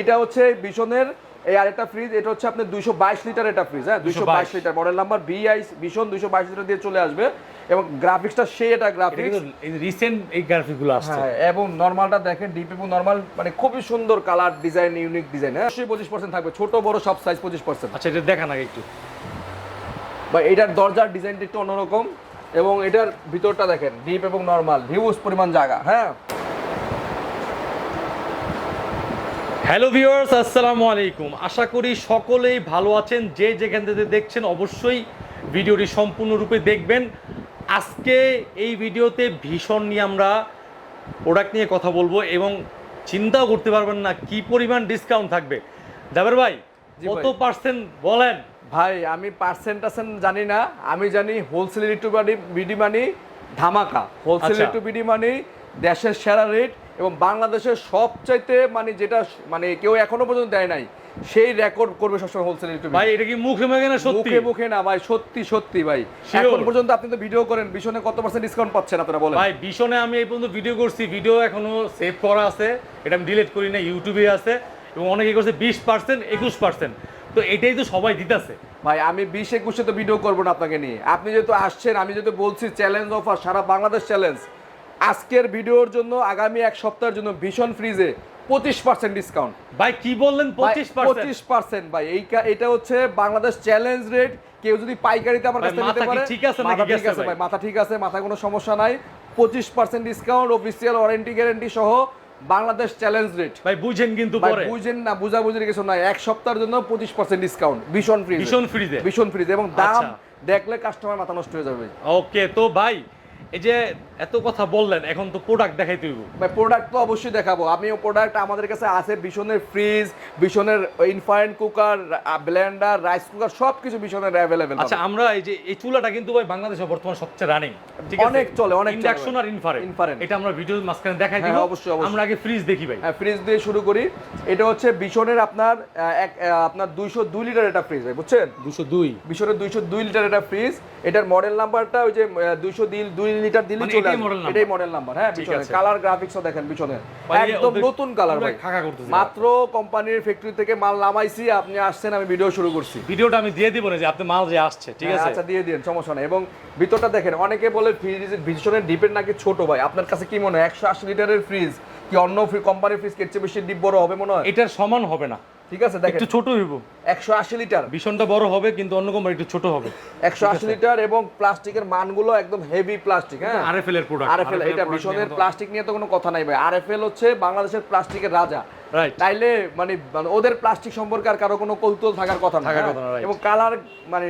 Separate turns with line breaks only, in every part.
এটা হচ্ছে বিশনের এই আরেকটা ফ্রিজ এটা হচ্ছে আপনার দুইশো বাইশ লিটার এটা ফ্রিজ হ্যাঁ? দুইশো বাইশ লিটার। মডেল নাম্বার বিআই ভীষণ দুইশো বাইশ লিটার দিয়ে চলে আসবে। এবং গ্রাফিক্সটা সেই এটা গ্রাফিক্স
রিসেন্ট এই গ্রাফিকগুলো আসছে।
হ্যাঁ এবং নর্মালটা দেখেন ডিপ এবং নর্মাল মানে খুবই সুন্দর কালার ডিজাইন ইউনিক ডিজাইন হ্যাঁ? অবশ্যই পঁচিশ পার্সেন্ট থাকবে ছোট বড় সব সাইজ পঁচিশ পার্সেন্ট
আচ্ছা এটা দেখান আগে একটু।
বা এটার দরজার ডিজাইনটা একটু অন্যরকম এবং এটার ভিতরটা দেখেন ডিপ এবং নর্মাল হিউজ পরিমাণ জায়গা হ্যাঁ?
হ্যালো ভিউয়ার্স আসসালামু আলাইকুম। আশা করি সকলেই ভালো আছেন। যে যেখান থেকে দেখছেন অবশ্যই ভিডিওটি সম্পূর্ণরূপে দেখবেন। আজকে এই ভিডিওতে ভীষণ নিয়ে আমরা প্রোডাক্ট নিয়ে কথা বলব এবং চিন্তাও করতে পারবেন না কি পরিমাণ ডিসকাউন্ট থাকবে। জাবের ভাই কত পার্সেন্ট বলেন?
ভাই আমি পার্সেন্ট টার্সেন্ট জানি না। আমি জানি হোলসেল একটু বিডি মানি ধামাকা। হোলসেল
আচ্ছা।
একটু বিডি মানি দেশের সেরা রেট এবং বাংলাদেশের সবচাইতে মানে যেটা মানে কেউ এখনও পর্যন্ত দেয় নাই সেই রেকর্ড করবে সবসময় হোলসেল
ভাই এটা কি মুখে মুখে না সত্যি?
মুখে মুখে না ভাই সত্যি সত্যি ভাই। এখন পর্যন্ত আপনি তো ভিডিও করেন ভীষণে কত পার্সেন্ট ডিসকাউন্ট পাচ্ছেন আপনারা বলেন?
ভাই ভীষণে আমি এই পর্যন্ত ভিডিও করছি ভিডিও এখনও সেভ করা আছে এটা আমি ডিলিট করি না ইউটিউবে আছে এবং অনেকে করছে বিশ পার্সেন্ট একুশ পার্সেন্ট তো এটাই তো সবাই দিতেছে।
ভাই আমি বিশ একুশে তো ভিডিও করব না আপনাকে নিয়ে। আপনি যেহেতু আসছেন আমি যেহেতু বলছি চ্যালেঞ্জ অফার সারা বাংলাদেশ চ্যালেঞ্জ আজকের ভিডিওর জন্য আগামী এক সপ্তাহের জন্য ভীষণ ফ্রিজে পঁচিশ পার্সেন্ট ডিসকাউন্ট
ভাই কি বললেন পঁচিশ
পঁচিশ পার্সেন্ট ভাই। এই এটা হচ্ছে বাংলাদেশ চ্যালেঞ্জ রেট কেউ যদি পাইকারিতে আমার কাছে নিতে পারে
ঠিক আছে
মাথা ঠিক আছে
ভাই?
মাথা ঠিক আছে মাথা কোনো সমস্যা নাই। পঁচিশ percent discount official warranty guarantee সহ বাংলাদেশ চ্যালেঞ্জ রেট
ভাই বুঝেন কিন্তু
ভাই
পরে।
বুঝেন না বুঝা বুঝাবুঝির কিছু নাই। এক সপ্তাহের জন্য পঁচিশ পার্সেন্ট ডিসকাউন্ট ভীষণ ফ্রি
ভীষণ ফ্রিজে
ভীষণ ফ্রিজ এবং দাম
আচ্ছা।
দেখলে কাস্টমার মাথা নষ্ট হয়ে যাবে।
ওকে তো ভাই এই যে এত কথা বললেন এখন তো প্রোডাক্ট দেখাই তুইব
ভাই প্রোডাক্ট তো অবশ্যই দেখাবো। আমি প্রোডাক্ট আমাদের কাছে আছে ভীষণের fridge ভীষণের infrared cooker blender rice cooker সব কিছু ভীষণের অ্যাভেলেবেল
আচ্ছা আমরা এই যে এই চুলাটা কিন্তু ভাই বাংলাদেশে বর্তমান সবচেয়ে রানিং ঠিক আছে?
অনেক চলে, অনেক
ইন্ডাকশন আর ইনফারেন্ট
Infrared।
এটা আমরা ভিডিওর মাঝখানে দেখাই
হ্যাঁ,
দিব।
অবশ্যই, অবশ্যই।
আমরা আগে ফ্রিজ দেখি ভাই।
হ্যাঁ ফ্রিজ দিয়ে শুরু করি। এটা হচ্ছে ভীষণের আপনার এক আপনার দুইশো দুই লিটার এটা ফ্রিজ ভাই বুঝছেন?
দুশো দুই।
ভীষণের দুইশো দুই লিটার এটা ফ্রিজ এটার মডেল নাম্বারটা ওই যে দুইশো দুই লিটার দিলে
মানে
চলে আসবে। এটাই মডেল নাম্বার হ্যাঁ পিছনে কালার গ্রাফিক্সও দেখেন পিছনে। একদম নতুন কালার ভাই। মাত্র কোম্পানির ফ্যাক্টরি থেকে মাল নামাইছি আপনি আসছেন আমি ভিডিও শুরু করছি।
ভিডিওটা আমি দিয়ে দিব না যে আপনি মাল যে আসছে ঠিক
হ্যাঁ,
আছে?
আচ্ছা দিয়ে দিন সমস্যা নেই। এবং ভিতরটা দেখেন অনেকে বলে ফ্রিজ ভীষণের ডিপের নাকি ছোট ভাই? আপনার কাছে কি মনে হয়? একশো আশি লিটারের ফ্রিজ কি অন্য কোম্পানির ফ্রিজ চেয়ে বেশি ডিপ বড় হবে মনে হয়?
এটার সমান হবে না।
ঠিক আছে দেখেন।
একটু ছোট হইব।
একশো আশি লিটার।
ভীষণটা বড় হবে কিন্তু অন্য কোম্পানি একটু ছোট হবে।
একশো আশি লিটার এবং প্লাস্টিকের মানগুলো একদম হেভি প্লাস্টিক হ্যাঁ?
আরএফএল এর প্রোডাক্ট
আরএফএল এটা ভীষণের প্লাস্টিক নিয়ে তো কোনো কথা নাই ভাই। আরএফএল হচ্ছে বাংলাদেশের প্লাস্টিকের রাজা।
রাইট
তাইলে মানে মানে ওদের প্লাস্টিক সম্পর্কে আর কারও কোনো কৌতূহল থাকার কথা না
থাকার
হ্যাঁ?
কথা না,
এবং কালার মানে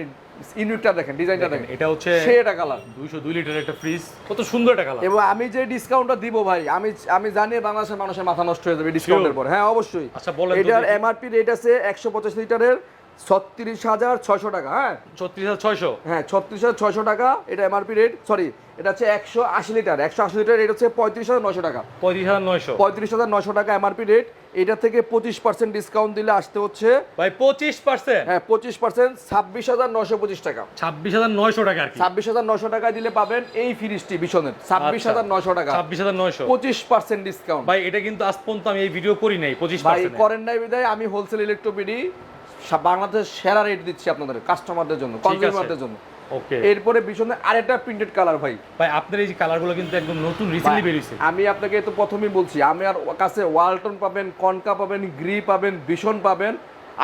ইউনিটটা দেখেন ডিজাইনটা দেখেন
এটা হচ্ছে
সে এটা কালার
দুইশো দুই লিটার একটা ফ্রিজ কত সুন্দর একটা কালার
এবং আমি যে ডিসকাউন্টটা দিব ভাই আমি আমি জানি বাংলাদেশের মানুষের মাথা নষ্ট হয়ে যাবে ডিসকাউন্টের পর। হ্যাঁ অবশ্যই।
আচ্ছা, বলেন
এটার। এমআরপি রেট আছে একশো পঁচাশ লিটারের ছত্রিশ হাজার ছয়শো টাকা হ্যাঁ?
ছত্রিশ হাজার ছয়শো?
হ্যাঁ ছত্রিশ হাজার ছয়শো টাকা এটা এমআরপি রেট সরি এটা হচ্ছে একশো আশি লিটার একশো আশি লিটার রেট হচ্ছে পঁয়ত্রিশ হাজার নশো টাকা।
পঁয়ত্রিশ হাজার নয়শো।
পঁয়ত্রিশ হাজার নশো টাকা এমআরপি রেট এটা থেকে পঁচিশ পার্সেন্ট ডিসকাউন্ট দিলে আসতে হচ্ছে
ভাই পঁচিশ পার্সেন্ট
হ্যাঁ পঁচিশ পার্সেন্ট ছাব্বিশ হাজার নশো পঁচিশ টাকা।
ছাব্বিশ হাজার নয়শো টাকা
ছাব্বিশ হাজার নশো টাকায় দিলে পাবেন এই ফ্রিজটি ভীষণের ছাব্বিশ হাজার নশো টাকা।
ছাব্বিশ হাজার নয়শো।
পঁচিশ পার্সেন্ট ডিসকাউন্ট
ভাই এটা কিন্তু আজ পর্যন্ত আমি এই ভিডিও করি নাই পঁচিশ
ভাই করেন নাই বিদায় আমি হোলসেল ইলেকট্রোপিডি বাংলাদেশ সেরা রেট দিচ্ছি আপনাদের কাস্টমারদের জন্য কনজিউমারদের জন্য।
ওকে।
এরপরে পিছনে আরেকটা প্রিন্টেড কালার ভাই।
ভাই আপনার এই যে কালারগুলো কিন্তু একদম নতুন রিসেন্টলি বেরিয়েছে।
আমি আপনাকে তো প্রথমেই বলছি আমি আর কাছে ওয়ালটন পাবেন কনকা পাবেন গ্রি পাবেন ভীষণ পাবেন।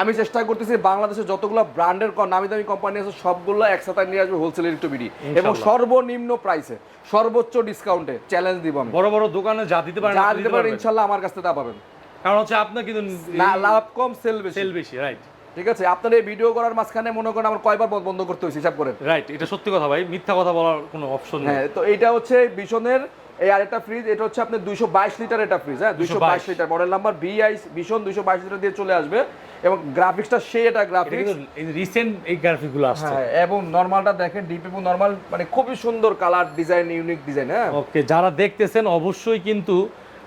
আমি চেষ্টা করতেছি বাংলাদেশে যতগুলো ব্র্যান্ডের নামি দামি কোম্পানি আছে সবগুলো একসাথে নিয়ে আসবে হোলসেল ইলেকট্রোপিডি এবং সর্বনিম্ন প্রাইসে সর্বোচ্চ ডিসকাউন্টে চ্যালেঞ্জ দিব আমি।
বড় বড় দোকানে যা দিতে পারেন
যা দিতে পারেন ইনশাল্লাহ আমার কাছে তা পাবেন।
কারণ হচ্ছে আপনার কিন্তু
লাভ কম সেল বেশি।
সেল বেশি রাইট
ঠিক আছে আপনার এই ভিডিও করার মাঝখানে মনে করেন আমার কয়বার বন্ধ- করতে হয়েছে হিসাব করেন।
রাইট এটা সত্যি কথা ভাই মিথ্যা কথা বলার কোনো অপশন নেই।
হ্যাঁ তো এটা হচ্ছে ভীষণের এই আরেকটা ফ্রিজ এটা হচ্ছে আপনার দুইশো বাইশ লিটার এটা ফ্রিজ হ্যাঁ দুইশো বাইশ। লিটার মডেল নাম্বার বিআই ভীষণ দুইশো বাইশ লিটার দিয়ে চলে আসবে এবং গ্রাফিক্সটা সেই এটা গ্রাফিক্স
এই রিসেন্ট এই গ্রাফিকগুলো আসছে।
হ্যাঁ এবং নর্মালটা দেখেন ডিপ এবং নর্মাল মানে খুবই সুন্দর কালার ডিজাইন ইউনিক ডিজাইন হ্যাঁ।
ওকে যারা দেখতেছেন অবশ্যই কিন্তু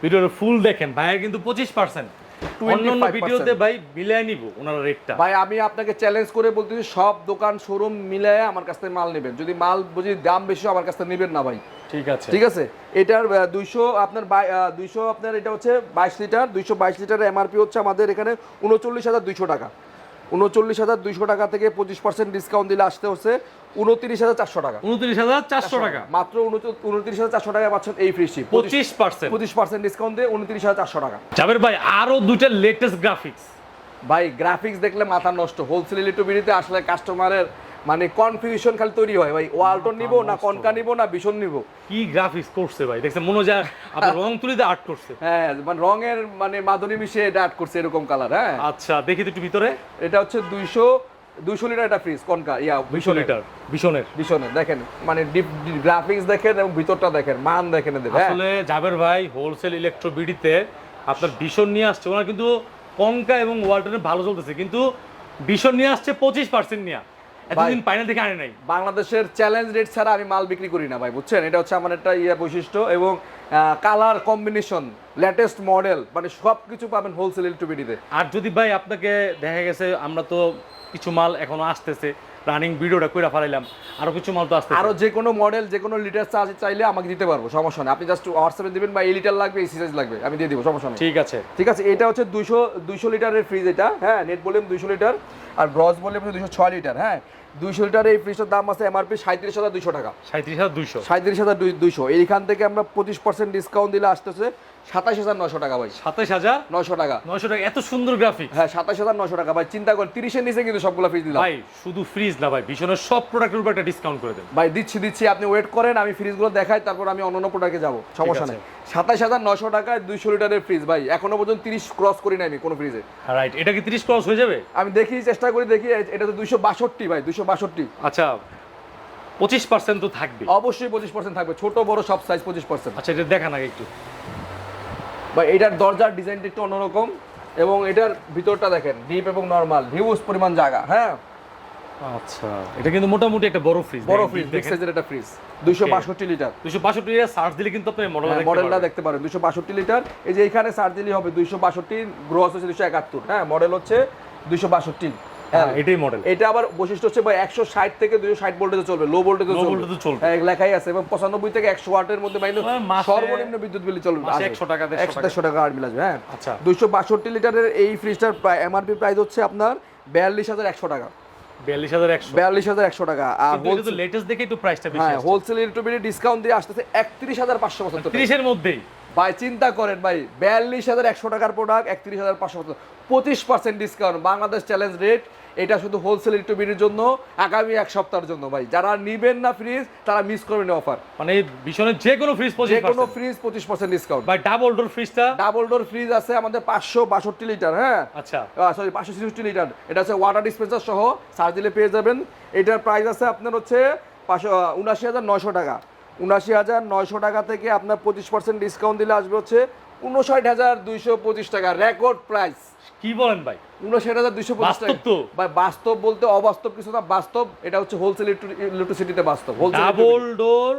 ভিডিওর ফুল দেখেন ভাইয়ের কিন্তু পঁচিশ পার্সেন্ট অন্যান্য ভিডিওতে ভাই মিলাই নিব ওনার রেটটা
ভাই আমি আপনাকে চ্যালেঞ্জ করে বলতেছি সব দোকান শোরুম মিলায় আমার কাছ থেকে মাল নেবেন। যদি মাল বুঝি দাম বেশি আমার কাছ থেকে নেবেন না ভাই।
ঠিক আছে।
ঠিক আছে? এটার দুইশো আপনার দুইশো আপনার এটা হচ্ছে বাইশ লিটার দুইশো বাইশ লিটারের এমআরপি হচ্ছে আমাদের এখানে উনচল্লিশ হাজার দুইশো টাকা। উনচল্লিশ হাজার দুইশো টাকা থেকে পঁচিশ পার্সেন্ট ডিসকাউন্ট দিলে আসতে হচ্ছে উনত্রিশ হাজার চারশো টাকা।
উনত্রিশ হাজার চারশো টাকা।
মাত্র উনত্রিশ হাজার চারশো টাকা পাচ্ছেন এই ফ্রিজটি
পঁচিশ পার্সেন্ট।
পঁচিশ পার্সেন্ট ডিসকাউন্ট দিয়ে উনত্রিশ হাজার চারশো টাকা।
জাবের ভাই আরও দুইটা লেটেস্ট গ্রাফিক্স
ভাই গ্রাফিক্স দেখলে মাথা নষ্ট। হোলসেল ইলেকট্রোবিডিতে আসলে কাস্টমারের মানে কনফিউশন খালি তৈরি হয় ভাই। ওয়ালটন নিবো না কনকা নিবো না ভীষণ নিবো।
কি গ্রাফিক্স করছে ভাই? দেখছেন মনে হয় যে আপনার রং তুলিতে আর্ট করছে।
হ্যাঁ মানে রঙের মানে মাধুরী মিশিয়ে এটা আর্ট করছে এরকম কালার হ্যাঁ।
আচ্ছা দেখি তো একটু ভিতরে।
এটা হচ্ছে দুইশো দুইশো লিটার একটা ফ্রিজ কনকা ইয়া
দুইশো লিটার ভীষণের।
ভীষণের দেখেন মানে ডিপ গ্রাফিক্স দেখেন এবং ভিতরটা দেখেন মান দেখেন এদের হ্যাঁ।
আসলে জাবের ভাই হোলসেল ইলেকট্রো বিডিতে আপনার ভীষণ নিয়ে আসছে। ওনার কিন্তু কনকা এবং ওয়ালটনে ভালো চলতেছে কিন্তু ভীষণ নিয়ে আসছে পঁচিশ পার্সেন্ট নিয়ে। এতদিন পাইনা দেখে আনে নাই।
বাংলাদেশের চ্যালেঞ্জ রেট ছাড়া আমি মাল বিক্রি করি না ভাই বুঝছেন? এটা হচ্ছে আমার একটা ইয়ে বৈশিষ্ট্য এবং কালার কম্বিনেশন লেটেস্ট মডেল মানে সব কিছু পাবেন হোলসেল ইলেকট্রিবিটিতে
আর যদি ভাই আপনাকে দেখা গেছে আমরা তো কিছু মাল এখনও আসতেছে। রানিং ভিডিওটা কইরা ফেলাইলাম। আরও কিছু মাল তো আসতে
আরও যে কোনো মডেল যে কোনো লিটার চার্জ চাইলে আমাকে দিতে পারব সমস্যা নেই। আপনি জাস্ট হোয়াটসঅ্যাপে দিবেন বা এই লিটার লাগবে এই সাইজ লাগবে আমি দিয়ে দিব সমস্যা নেই।
ঠিক আছে।
ঠিক আছে এটা হচ্ছে দুইশো দুইশো লিটারের ফ্রিজ এটা হ্যাঁ নেট ভলিউম দুইশো লিটার আর গ্রস ভলিউম হচ্ছে দুইশো ছয় লিটার হ্যাঁ। দুইশো লিটার এই ফ্রিজটার দাম আছে এমআরপি সাঁত্রিশ হাজার দুইশো টাকা।
সাঁত্রিশ হাজার দুইশো।
সাঁত্রিশ হাজার দুইশো। এইখান থেকে আমরা পঁচিশ পার্সেন্ট ডিসকাউন্ট দিলে আসতেছে সাতাশ হাজার নশো টাকা ভাই।
সাতাশ হাজার
নশো টাকা।
নয়শো টাকা। এত সুন্দর গ্রাফিক
হ্যাঁ সাতাশ হাজার নশো টাকা ভাই। চিন্তা করেন তিরিশের নিচে কিন্তু সবগুলো ফ্রিজ দিলাম।
ভাই শুধু ফ্রিজ না ভাই ভীষণের সব প্রোডাক্টের উপর একটা ডিসকাউন্ট করে দেন।
ভাই দিচ্ছি দিচ্ছি। আপনি ওয়েট করেন আমি ফ্রিজগুলো দেখাই তারপর আমি অন্য প্রোডাক্টে যাব। সমস্যা। নেই। সাতাশ হাজার নশো টাকায় দুইশো লিটারের ফ্রিজ ভাই এখনও পর্যন্ত তিরিশ ক্রস করি নাই আমি কোনো ফ্রিজে
রাইট এটা কি তিরিশ ক্রস হয়ে যাবে?
আমি দেখি চেষ্টা করি দেখি এটা তো দুইশো বাষট্টি ভাই দুইশো বাষট্টি।
আচ্ছা পঁচিশ পার্সেন্ট তো থাকবে।
অবশ্যই পঁচিশ পার্সেন্ট থাকবে ছোট বড় সব সাইজ পঁচিশ পার্সেন্ট
আচ্ছা এটা দেখা না একটু।
বা এটার দরজার ডিজাইনটা একটু অন্যরকম এবং এটার ভিতরটা দেখেন ডিপ এবং নর্মাল হিউজ পরিমাণ জায়গা হ্যাঁ?
আচ্ছা এটা কিন্তু মোটামুটি একটা বড় ফ্রিজ
বড় ফ্রিজ বিগ সাইজের একটা ফ্রিজ দুইশো বাষট্টি লিটার
দুশো বাষট্টি সার্চ দিলে কিন্তু আপনি মডেল
মডেলটা দেখতে পারেন দুইশো বাষট্টি লিটার এই যে এখানে সার্জেলি হবে দুইশো বাষট্টি গ্রোস হচ্ছে দুইশো একাত্তর। হ্যাঁ মডেল হচ্ছে দুইশো বাষট্টি।
হ্যাঁ এটাই মডেল
এটা আবার বৈশিষ্ট্য হচ্ছে ভাই একশো ষাট থেকে দুইশো ষাট ভোল্টেজে চলবে লো ভোল্টেজে চলবে। হ্যাঁ, লেখাই আছে এবং পঁচানব্বই থেকে একশো ওয়াটের মধ্যে
মানে
সর্বনিম্ন বিদ্যুৎ বিল চলবে।
100 টাকা, 150
একশো দেড়শো টাকা আর বিল আসবে হ্যাঁ।
আচ্ছা।
দুইশো বাষট্টি লিটারের এই ফ্রিজটার এমআরপি প্রাইস হচ্ছে আপনার বিয়াল্লিশ হাজার একশো টাকা। টাকা। আর
লেটেস্ট দেখে একটু প্রাইসটা বেশি
হ্যাঁ হোলসেল ডিসকাউন্ট দিয়ে আসতেছে।
তিরিশের মধ্যেই?
ভাই চিন্তা করেন ভাই বিয়াল্লিশ হাজার একশো টাকার প্রোডাক্ট একত্রিশ হাজার পাঁচশো পঁচিশ percent discount Bangladesh challenge rate এটা শুধু হোলসেল ইলেকট্রিবিটির জন্য আগামী এক সপ্তাহের জন্য ভাই। যারা নিবেন না ফ্রিজ তারা মিস করবেন অফার
মানে ভীষণের যে কোনো ফ্রিজ
যে কোনো ফ্রিজ পঁচিশ পার্সেন্ট ডিসকাউন্ট
ভাই ডাবল ডোর ফ্রিজটা
ডাবল ডোর ফ্রিজ আছে আমাদের পাঁচশো বাষট্টি লিটার হ্যাঁ?
আচ্ছা।
সরি পাঁচশো ছেষট্টি লিটার এটা হচ্ছে ওয়াটার ডিসপেন্সার সহ চার্জ দিলে পেয়ে যাবেন। এটার প্রাইস আছে আপনার হচ্ছে পাঁচশো উনাশি হাজার নয়শো টাকা। উনাশি হাজার নয়শো টাকা থেকে আপনার পঁচিশ পার্সেন্ট ডিসকাউন্ট দিলে আসবে হচ্ছে উনষাট হাজার দুইশো পঁচিশ টাকা। রেকর্ড প্রাইস
কি বলেন ভাই?
উনষাট হাজার দুইশো
বাস্তব
টাকা।
তো?
ভাই বাস্তব বলতে অবাস্তব কিছু না বাস্তব এটা হচ্ছে হোলসেল ইলেকট্রিসিটিতে বাস্তব
ডাবল ডোর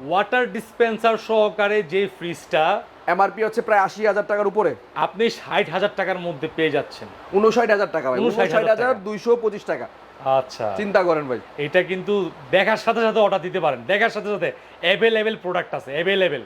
ওয়াটার ডিসপেন্সার সহকারে যে ফ্রিজটা
এমআরপি হচ্ছে প্রায় আশি হাজার টাকার উপরে।
আপনি ষাট হাজার টাকার মধ্যে পেয়ে যাচ্ছেন।
উনষাট হাজার টাকা ভাই উনষাট হাজার দুইশো পঁচিশ টাকা।
আচ্ছা।
চিন্তা করেন ভাই।
এটা কিন্তু দেখার সাথে সাথে অর্ডার দিতে পারেন। দেখার সাথে সাথে অ্যাভেলেবেল প্রোডাক্ট আছে অ্যাভেলেবেল